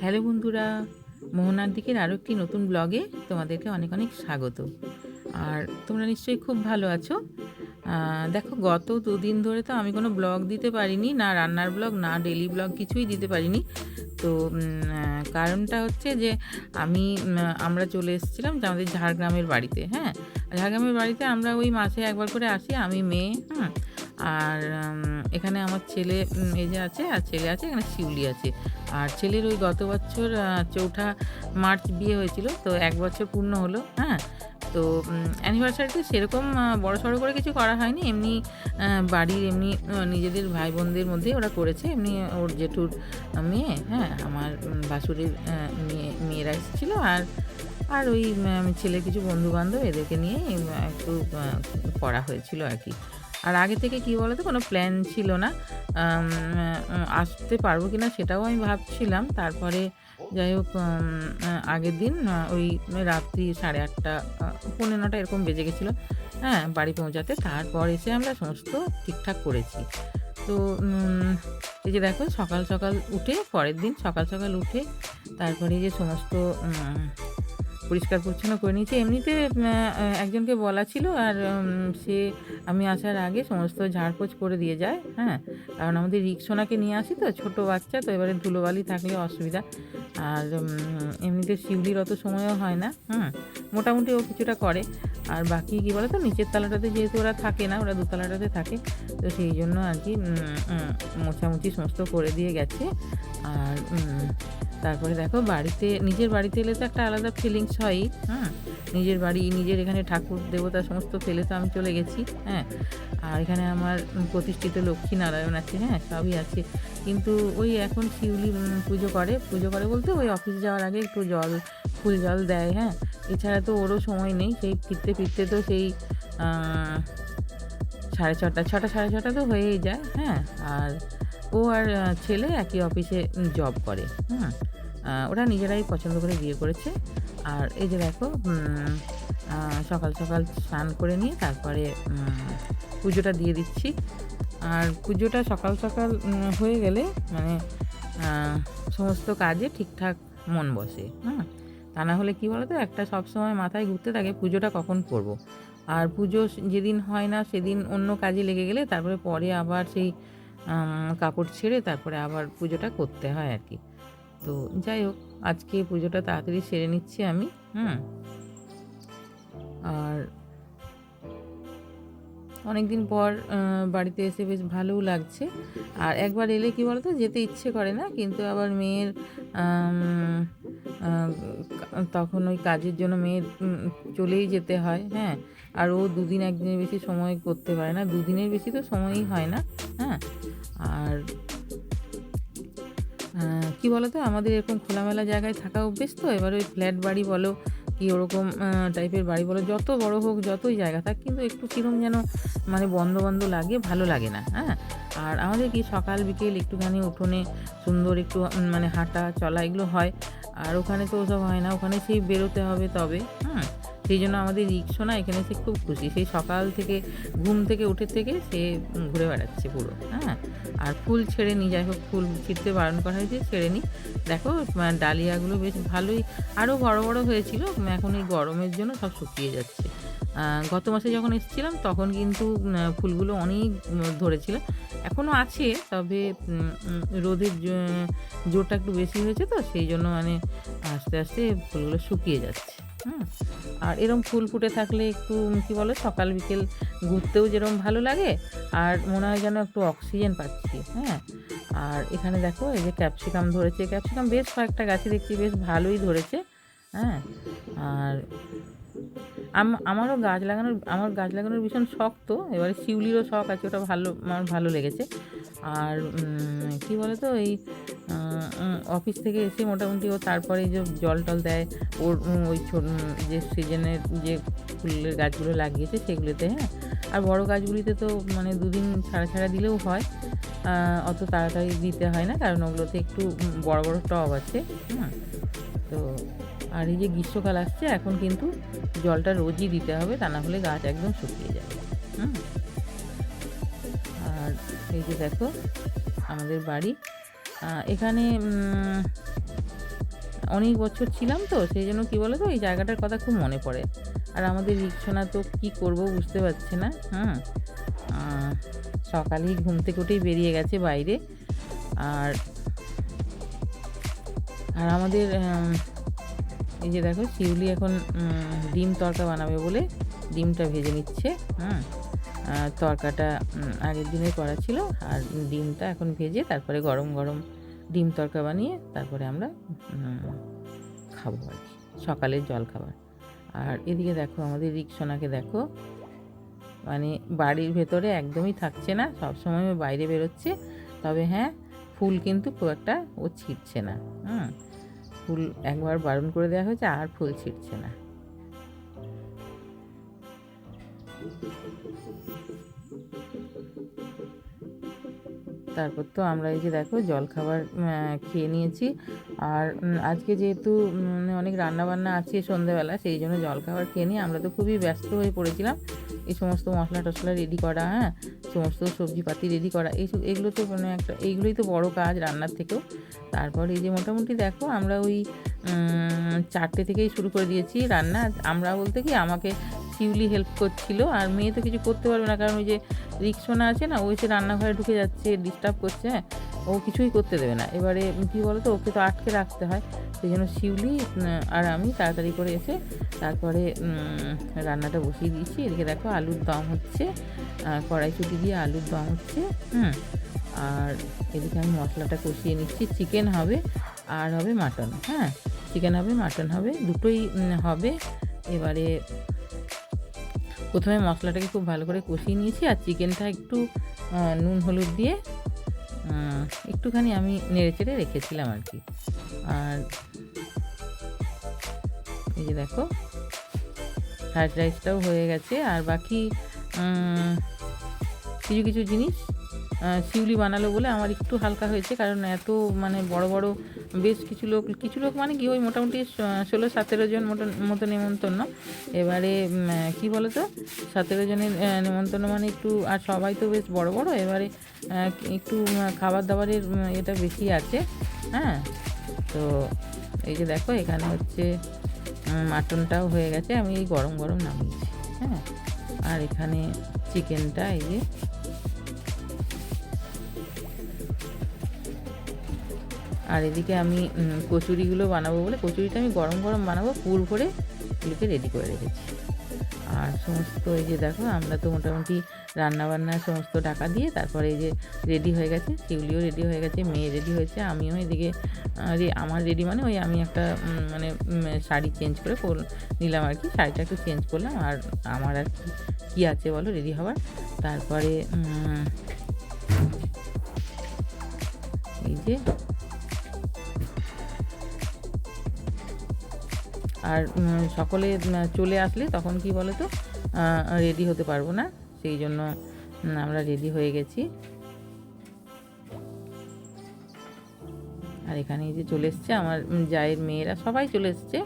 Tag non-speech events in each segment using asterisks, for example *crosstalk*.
Hello বন্ধুরা, মোহনার দিকের আরও একটি নতুন ব্লগে তোমাদেরকে অনেক অনেক স্বাগত। আর তোমরা নিশ্চয়ই খুব ভালো আছো। দেখো, গত দুদিন ধরে তো আমি কোনো ব্লগ দিতে পারিনি, না রান্নার ব্লগ, না ডেলি ব্লগ কিছুই দিতে পারিনি। তো কারণটা হচ্ছে যে আমি আমরা চলে এসেছিলাম যে আমাদের ঝাড়গ্রামের বাড়িতে হ্যাঁ? ঝাড়গ্রামের বাড়িতে আমরা ওই মাসে একবার করে আসি, আমি মেয়ে, হুম? আর এখানে আমার ছেলে এই যে আছে, আর ছেলে আছে, এখানে শিউলি আছে। আর ছেলের ওই গত বছর চৌঠা মার্চ বিয়ে হয়েছিল তো এক বছর পূর্ণ হলো হ্যাঁ? তো অ্যানিভার্সারিতে সেরকম বড় সড়ো করে কিছু করা হয়নি এমনি বাড়ির এমনি নিজেদের ভাই বোনদের মধ্যে ওরা করেছে এমনি ওর জেঠুর মেয়ে হ্যাঁ? আমার উম, ভাসুরের মেয়ে মেয়েরা এসেছিল আর আর ওই ছেলের কিছু বন্ধু বান্ধব এদেরকে নিয়ে একটু করা হয়েছিল আর কি। আর আগে থেকে কি বলতো, কোনো প্ল্যান ছিল না আসতে পারব কি না সেটাও আমি ভাবছিলাম। তারপরে যাই হোক আগের দিন ওই রাত্রি সাড়ে আটটা পৌনে নটা এরকম বেজে গেছিল হ্যাঁ বাড়ি পৌঁছাতে। তারপর এসে আমরা সমস্ত ঠিকঠাক করেছি। তো এই যে দেখো, সকাল সকাল উঠে, পরের দিন সকাল সকাল উঠে, তারপরে যে সমস্ত পরিষ্কার পরিচ্ছন্ন করে নিয়েছি। এমনিতে একজনকে বলা ছিল আর সে আমি আসার আগে সমস্ত ঝাড়পোছ করে দিয়ে যায় হ্যাঁ? কারণ আমাদের রিক্সোনাকে নিয়ে আসি তো, ছোট বাচ্চা, তো এবারে ধুলোবালি থাকলে অসুবিধা। আর এমনিতে শিউলির অত সময়ও হয় না, হুম? মোটামুটি ও কিছুটা করে। আর বাকি কী বলো তো নিচের তলাটাতে যেহেতু ওরা থাকে না, ওরা দোতলাটাতে থাকে, তো সেই জন্য আর কি মোছামুছি সমস্ত করে দিয়ে গেছে। আর তারপরে দেখো, বাড়িতে, নিজের বাড়িতে এলে তো একটা আলাদা ফিলিংস হয়ই হ্যাঁ নিজের বাড়ি নিজের এখানে ঠাকুর দেবতা সমস্ত ফেলে তো আমি চলে গেছি হ্যাঁ। আর এখানে আমার প্রতিষ্ঠিত লক্ষ্মী নারায়ণ আছে হ্যাঁ সবই আছে। কিন্তু ওই এখন শিউলি পুজো করে। পুজো করে বলতে ওই অফিস যাওয়ার আগে একটু জল ফুল জল দেয় হ্যাঁ। এছাড়া তো ওরও সময় নেই সেই ফিরতে ফিরতে তো সেই সাড়ে ছটা ছটা সাড়ে ছটা তো হয়েই যায় হ্যাঁ। আর ও আর ছেলে একই অফিসে জব করে আহ, ওরা নিজেরাই পছন্দ করে বিয়ে করেছে। আর এই যে দেখো সকাল সকাল স্নান করে নিয়ে তারপরে পুজোটা দিয়ে দিচ্ছি। আর পুজোটা সকাল সকাল হয়ে গেলে মানে সমস্ত কাজে ঠিকঠাক মন বসে হ্যাঁ? তা না হলে কী বলতো, একটা সবসময় মাথায় ঘুরতে থাকে পুজোটা কখন করব। আর পুজো যেদিন হয় না সেদিন অন্য কাজে লেগে গেলে তারপরে পরে আবার সেই কাপড় ছেড়ে তারপরে আবার পুজোটা করতে হয় আর কি। তো যাই হোক, আজকে পুজোটা তাড়াতাড়ি সেরে নিচ্ছি আমি, হুম। আর অনেকদিন পর বাড়িতে এসে বেশ ভালোও লাগছে। আর একবার এলে কি বলতো, যেতে ইচ্ছে করে না, কিন্তু আবার মেয়ের তখন ওই কাজের জন্য মেয়ের চলেই যেতে হয় হ্যাঁ। আর ও দুদিন একদিনের বেশি সময় করতে পারে না, দুদিনের বেশি তো সময়ই হয় না হ্যাঁ। আর কি বলতো? আমাদের এরকম খোলামেলা জায়গায় থাকা অভ্যেস তো। এবার ওই ফ্ল্যাট বাড়ি বলো কি ওরকম টাইপের বাড়ি বলো, যত বড় হোক যতই জায়গা থাক, কিন্তু একটু কীরকম যেন মানে বন্ধ বন্ধ লাগে, ভালো লাগে না হ্যাঁ? আর আমাদের কি সকাল বিকেল একটুখানি উঠোনে সুন্দর একটু মানে হাঁটা চলা এগুলো হয়। আর ওখানে তো ওসব হয় না, ওখানে সেই বেরোতে হবে তবে হুম সেই জন্য আমাদের রিক্সো না এখানে সে খুব খুশি। সেই সকাল থেকে, ঘুম থেকে উঠে থেকে সে ঘুরে বেড়াচ্ছে পুরো হ্যাঁ? আর ফুল ছেড়ে নি, যাই হোক ফুল ছিঁড়তে বারণ করা হয়েছে, ছেড়ে নি। দেখো ডালিয়াগুলো বেশ ভালোই আরও বড় বড় হয়েছিল, এখন এই গরমের জন্য সব শুকিয়ে যাচ্ছে। গত মাসে যখন এসেছিলাম, তখন কিন্তু ফুলগুলো অনেক ধরেছিল। এখনও আছে, তবে রোদের জোরটা একটু বেশি হয়েছে তো, সেই জন্য মানে আস্তে আস্তে ফুলগুলো শুকিয়ে যাচ্ছে, হুম? আর এরম ফুল ফুটে থাকলে একটু, কী বলো, সকাল বিকেল ঘুরতেও যেরকম ভালো লাগে, আর মনে হয় যেন একটু অক্সিজেন পাচ্ছি হ্যাঁ। আর এখানে দেখো, এই যে ক্যাপসিকাম ধরেছে, ক্যাপসিকাম বেশ কয়েকটা গাছে দেখছি বেশ ভালোই ধরেছে হ্যাঁ। আর আমারও গাছ লাগানোর, আমার গাছ লাগানোর ভীষণ শখ তো। এবারে শিউলিরও শখ আছে, ওটা ভালো, আমার ভালো লেগেছে। আর কি বলে তো এই অফিস থেকে এসে মোটামুটি ও তারপরে যে জল টল দেয়, ওর ওই যে সিজনের যে ফুলের গাছগুলো লাগিয়েছে সেগুলোতে হ্যাঁ। আর বড় গাছগুলিতে তো মানে দুদিন ছাড়া ছাড়া দিলেও হয় অত তাড়াতাড়ি দিতে হয় না, কারণ ওগুলোতে একটু বড় বড় টব আছে হ্যাঁ। তো, আর এই যে গ্রীষ্মকাল আসছে, এখন কিন্তু জলটা রোজই দিতে হবে তা না হলে গাছ একদম শুকিয়ে যাবে। হুম? আর এই যে দেখো আমাদের বাড়ি এখানে অনেক বছর ছিলাম তো সেই জন্য কী বলো তো এই জায়গাটার কথা খুব মনে পড়ে। আর আমাদের রিক্সোনা তো কী করব বুঝতে পারছি না আহ, সকালেই ঘুম থেকে উঠেই বেরিয়ে গেছে বাইরে। আর আর আমাদের এই যে দেখো শিউলি এখন ডিম তরকা বানাবে বলে ডিমটা ভেজে নিচ্ছে আর তরকাটা আগের দিনে করা ছিল, আর ডিমটা এখন ভেজে তারপরে গরম গরম ডিম তরকা বানিয়ে তারপরে আমরা খাব আর কি, সকালের জল খাবার। আর এদিকে দেখো, আমাদের রিক্সোনাকে দেখো মানে বাড়ির ভেতরে একদমই থাকছে না সবসময় বাইরে বেরোচ্ছে, তবে হ্যাঁ ফুল কিন্তু খুব একটা ও ছিটছে না, হুম? ফুল একবার বারণ করে দেওয়া হয়েছে আর ফুল ছিটছে না। তারপর তো আমরা এই যে দেখো জলখাবার খেয়ে নিয়েছি। আর আজকে যেহেতু উম, অনেক রান্না বান্না আছে সন্ধেবেলা সেই জন্য জলখাবার খেয়ে নিয়ে আমরা তো খুবই ব্যস্ত হয়ে পড়েছিলাম। এই সমস্ত মশলা টশলা রেডি করা হ্যাঁ? সমস্ত সবজিপাতি রেডি করা এই এগুলো তো মানে একটা এইগুলোই তো বড় কাজ রান্নার থেকেও। তারপর এই যে মোটামুটি দেখো আমরা ওই চারটে থেকেই শুরু করে দিয়েছি রান্না। আমরা বলতে কি আমাকে শিউলি হেল্প করছিল। আর মেয়ে তো কিছু করতে পারবে না, কারণ ওই যে রিক্সোনা আছে না, ওই যে রান্নাঘরে ঢুকে যাচ্ছে ডিস্টার্ব করছে হ্যাঁ ও কিছুই করতে দেবে না। এবারে কী বলো তো ওকে তো আটকে রাখতে হয়। সেই জন্য শিউলি আর আমি তাড়াতাড়ি করে এসে তারপরে রান্নাটা বসিয়ে দিয়েছি। এদিকে দেখো আলুর দম হচ্ছে কড়াইশুটি দিয়ে আলুর দম হচ্ছে, হুম, আর এদিকে আমি মশলাটা কষিয়ে নিচ্ছি। চিকেন হবে, আর হবে মাটন হ্যাঁ চিকেন হবে মাটন হবে, দুটোই হবে। এবারে প্রথমে মশলাটাকে খুব ভালো করে কষিয়ে নিয়েছি আর চিকেনটা একটু নুন হলুদ দিয়ে একটুখানি আমি নেড়ে চেড়ে রেখেছিলাম আর কি। আর এই যে দেখো, ফ্রাইড রাইসটাও হয়ে গেছে। আর বাকি কিছু কিছু জিনিস শিউলি বানালো বলে আমার একটু হালকা হয়েছে, কারণ এত মানে বড় বড় বেশ কিছু লোক কিছু লোক মানে কি ওই মোটামুটি ষোলো সতেরো জন মতো- মতো নেমন্তন্ন এবারে কি বলো তো সতেরো জনের নেমন্তন্ন মানে একটু, আর সবাই তো বেশ বড় বড়, এবারে একটু খাবার দাবারের এটা বেশি আছে হ্যাঁ? তো এই যে দেখো, এখানে হচ্ছে মাটনটাও হয়ে গেছে, আমি এই গরম গরম নামিয়েছি হ্যাঁ? আর এখানে চিকেনটা, এই যে আর এদিকে আমি কচুরিগুলো বানাবো বলে, কচুরিটা আমি গরম গরম বানাবো পুর ভরে এগুলোকে রেডি করে রেখেছি। আর সমস্ত এই যে দেখো, আমরা তো মোটামুটি রান্না বান্না সমস্ত টাকা দিয়ে তারপরে এই যে রেডি হয়ে গেছে, শিউলিও রেডি হয়ে গেছে, মেয়ে রেডি হয়েছে, আমিও এদিকে আমার রেডি মানে ওই আমি একটা মানে শাড়ি চেঞ্জ করে নিলাম আর কি, শাড়িটা একটু চেঞ্জ করলাম, আর আমার আর কি, কী আছে বলো রেডি হওয়ার তারপরে এই যে আর সকলে চলে আসলে তখন কি বলো তো রেডি হতে পারব না, সেই জন্য আমরা রেডি হয়ে গেছি। আর এখানে যে চলে এসছে, আমার জায়ের মেয়েরা সবাই চলে এসছে।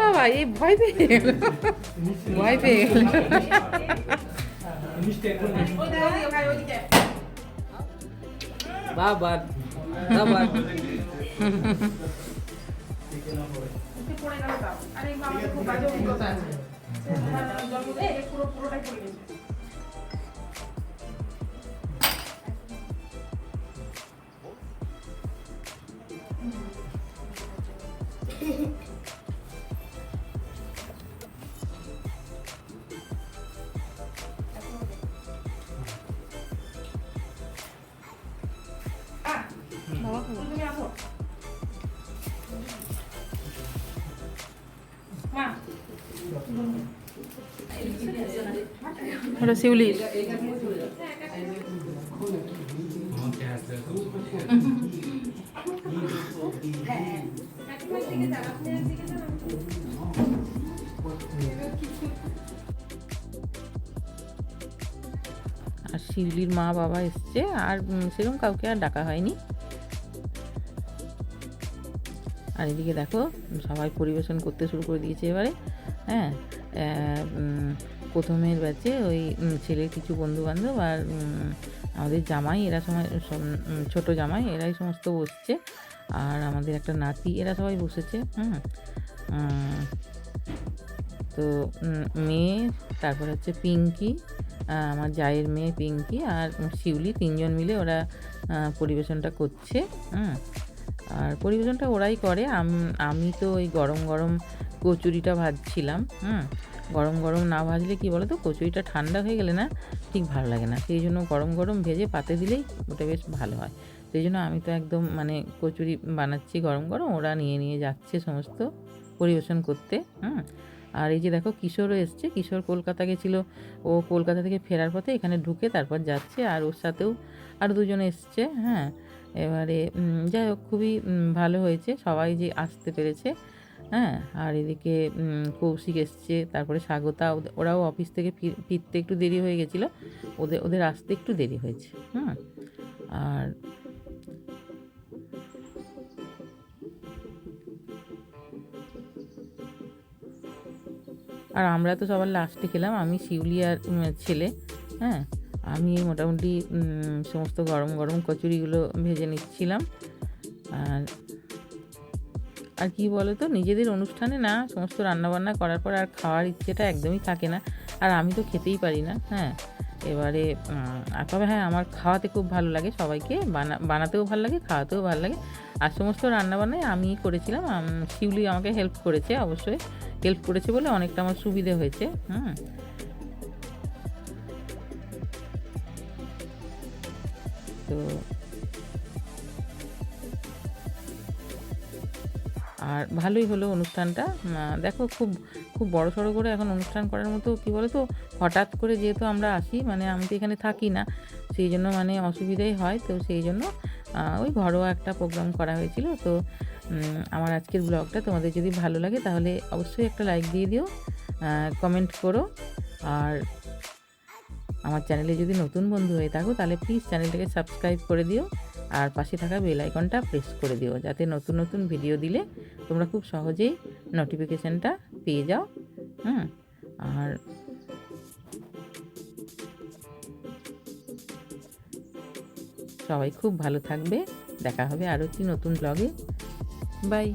বাবা এই ভয় পেয়ে গেল ভয় পেয়ে গেল বাবা বাবা *laughs* আরে বাবা খুব বাজে অভিজ্ঞতা আছে। পুরো পুরোটাই পড়ে গেছে ওটা শিউলির। আর শিউলির মা বাবা এসছে আর সেরকম কাউকে আর ডাকা হয়নি। আর এদিকে দেখো, সবাই পরিবেশন করতে শুরু করে দিয়েছে এবারে। হ্যাঁ প্রথমের ব্যাচে ওই ছেলের কিছু বন্ধু বান্ধব আর আমাদের জামাই, এরা সময় ছোট জামাই, এরাই সমস্ত বসছে। আর আমাদের একটা নাতি, এরা সবাই বসেছে, হুম। তো মেয়ে, তারপর হচ্ছে পিঙ্কি আমার জায়ের মেয়ে পিঙ্কি আর শিউলি তিনজন মিলে ওরা পরিবেশনটা করছে, হুম। আর পরিবেশনটা ওরাই করে। আমি তো ওই গরম গরম কচুরিটা ভাজছিলাম, হুম? গরম গরম না ভাজলে কি বলো তো কচুরিটা ঠান্ডা হয়ে গেলে না ঠিক ভালো লাগে না। সেই জন্য গরম গরম ভেজে পাতে দিলেই ওটা বেশ ভালো হয়। সেই জন্য আমি তো একদম মানে কচুরি বানাচ্ছি গরম গরম, ওরা নিয়ে নিয়ে যাচ্ছে সমস্ত পরিবেশন করতে, হুম? আর এই যে দেখো কিশোরও এসছে, কিশোর কলকাতা গেছিল। ও কলকাতা থেকে ফেরার পথে এখানে ঢুকে তারপর যাচ্ছে, আর ওর সাথেও আর দুজন এসছে হ্যাঁ? এবারে যাই হোক, খুবই ভালো হয়েছে। সবাই যে আসতে পেরেছে হ্যাঁ? আর এদিকে কৌশিক এসছে, তারপরে স্বাগতা। ওরাও অফিস থেকে ফির- ফিরতে একটু দেরি হয়ে গেছিল। ওদের ওদের আসতে একটু দেরি হয়েছে, হুম? আর আর আমরা তো সবার লাস্টে খেলাম। আমি, শিউলি আর ছেলে হ্যাঁ? আমি মোটামুটি সমস্ত গরম গরম কচুরিগুলো ভেজে নিচ্ছিলাম। আর আর কি বলো তো নিজেদের অনুষ্ঠানে না সমস্ত রান্নাবান্না করার পর আর খাওয়ার ইচ্ছেটা একদমই থাকে না। আর আমি তো খেতেই পারি না হ্যাঁ। এবারে তবে হ্যাঁ আমার খাওয়াতে খুব ভালো লাগে সবাইকে, বানা, বানাতেও ভালো লাগে, খাওয়াতেও ভালো লাগে। আর সমস্ত রান্নাবান্নায় আমি করেছিলাম শিউলি আমাকে হেল্প করেছে, অবশ্যই হেল্প করেছে বলে অনেকটা আমার সুবিধে হয়েছে, হুম। তো আর ভালোই হলো অনুষ্ঠানটা। দেখো খুব খুব বড় সড়ো করে এখন অনুষ্ঠান করার মতো কী বলো তো হঠাৎ করে যেহেতু আমরা আসি মানে আমি তো এখানে থাকি না, সেই জন্য মানে অসুবিধাই হয়। তো সেই জন্য ওই ঘরোয়া একটা প্রোগ্রাম করা হয়েছিল। তো আমার আজকের ব্লগটা তোমাদের যদি ভালো লাগে তাহলে অবশ্যই একটা লাইক দিয়ে দিও কমেন্ট করো। আর আমার চ্যানেলে যদি নতুন বন্ধু হয়ে থাকো, তাহলে প্লিজ চ্যানেলটাকে সাবস্ক্রাইব করে দিও আর পাশে থাকা বেল আইকনটা প্রেস করে দিও, যাতে নতুন নতুন ভিডিও দিলে তোমরা খুব সহজেই নোটিফিকেশানটা পেয়ে যাও। হুম, আর সবাই খুব ভালো থাকবে। দেখা হবে আরও একটি নতুন ব্লগে বাই